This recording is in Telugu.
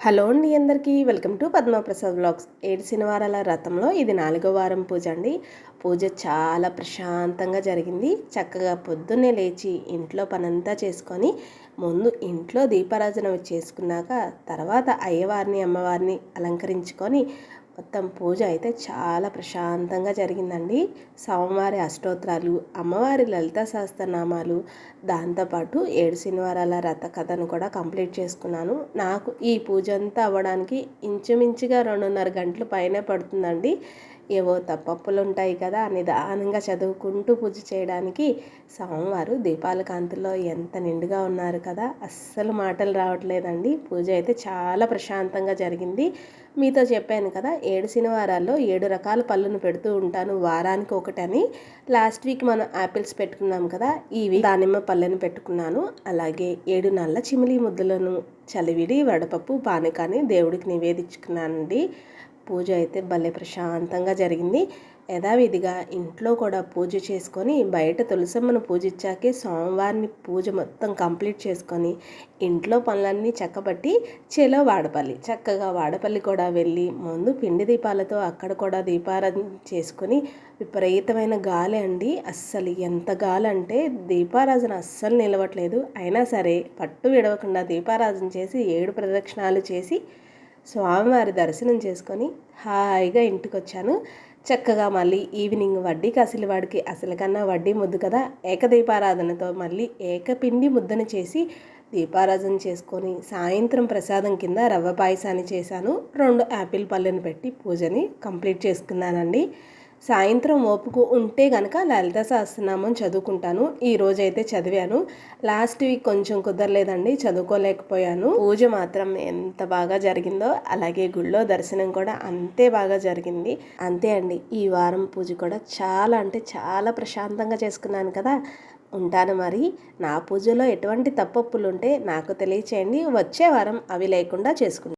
హలో అండి అందరికీ వెల్కమ్ టు పద్మప్రసాద్ బ్లాగ్స్ ఏడు శనివారాల రథంలో ఇది నాలుగో వారం పూజ అండి. పూజ చాలా ప్రశాంతంగా జరిగింది. చక్కగా పొద్దున్నే లేచి ఇంట్లో పనంతా చేసుకొని ముందు ఇంట్లో దీపారాధన చేసుకున్నాక తర్వాత అయ్యవారిని అమ్మవారిని అలంకరించుకొని మొత్తం పూజ అయితే చాలా ప్రశాంతంగా జరిగిందండి. సోమవారి అష్టోత్తరాలు అమ్మవారి లలిత సహస్రనామాలు దాంతోపాటు ఏడు శనివారాల రథ కథను కూడా కంప్లీట్ చేసుకున్నాను. నాకు ఈ పూజ అంతా అవ్వడానికి ఇంచుమించుగా రెండున్నర గంటలు పైన పడుతుందండి. ఏవో తప్పప్పులు ఉంటాయి కదా నిదానంగా చదువుకుంటూ పూజ చేయడానికి స్వామివారు దీపాల కాంతిలో ఎంత నిండుగా ఉన్నారు కదా. అస్సలు మాటలు రావట్లేదండి. పూజ అయితే చాలా ప్రశాంతంగా జరిగింది. మీతో చెప్పాను కదా ఏడు శనివారాల్లో ఏడు రకాల పళ్ళను పెడుతూ ఉంటాను వారానికి ఒకటని. లాస్ట్ వీక్ మనం యాపిల్స్ పెట్టుకున్నాం కదా ఇవి దానిమ్మ పళ్ళను పెట్టుకున్నాను. అలాగే ఏడు నల్ల చిమిలి ముద్దలను చలివిడి వడపప్పు పానకాన్ని దేవుడికి నివేదించుకున్నానండి. పూజ అయితే భలే ప్రశాంతంగా జరిగింది. యథావిధిగా ఇంట్లో కూడా పూజ చేసుకొని బయట తులసమ్మను పూజించాకే సోమవారిని పూజ మొత్తం కంప్లీట్ చేసుకొని ఇంట్లో పనులన్నీ చక్కబట్టి చెలో వాడపల్లి చక్కగా వాడపల్లి కూడా వెళ్ళి ముందు పిండి దీపాలతో అక్కడ కూడా దీపారాధన చేసుకొని విపరీతమైన గాలి అండి. అస్సలు ఎంత గాలి అంటే దీపారాధన అస్సలు నిలవట్లేదు. అయినా సరే పట్టు విడవకుండా దీపారాధన చేసి ఏడు ప్రదక్షిణాలు చేసి స్వామివారి దర్శనం చేసుకొని హాయిగా ఇంటికి వచ్చాను చక్కగా మళ్ళీ ఈవినింగ్ వడ్డీ కసిలి వాడికి అసలు కన్నా వడ్డీ ముద్దు కదా. ఏకదీపారాధనతో మళ్ళీ ఏకపిండి ముద్దను చేసి దీపారాధన చేసుకొని సాయంత్రం ప్రసాదం కింద రవ్వ పాయసాన్ని చేశాను. రెండు యాపిల్ పళ్ళను పెట్టి పూజని కంప్లీట్ చేసుకున్నానండి. సాయంత్రం ఓపుకు ఉంటే కనుక లలిత సహస్రనామం చదువుకుంటాను. ఈ రోజైతే చదివాను. లాస్ట్ వీక్ కొంచెం కుదరలేదండి చదువుకోలేకపోయాను. పూజ మాత్రం ఎంత బాగా జరిగిందో అలాగే గుళ్ళో దర్శనం కూడా అంతే బాగా జరిగింది. అంతే అండి ఈ వారం పూజ కూడా చాలా అంటే చాలా ప్రశాంతంగా చేసుకున్నాను కదా. ఉంటాను మరి. నా పూజలో ఎటువంటి తప్పప్పులు ఉంటే నాకు తెలియచేయండి. వచ్చే వారం అవి లేకుండా చేసుకుంటాను.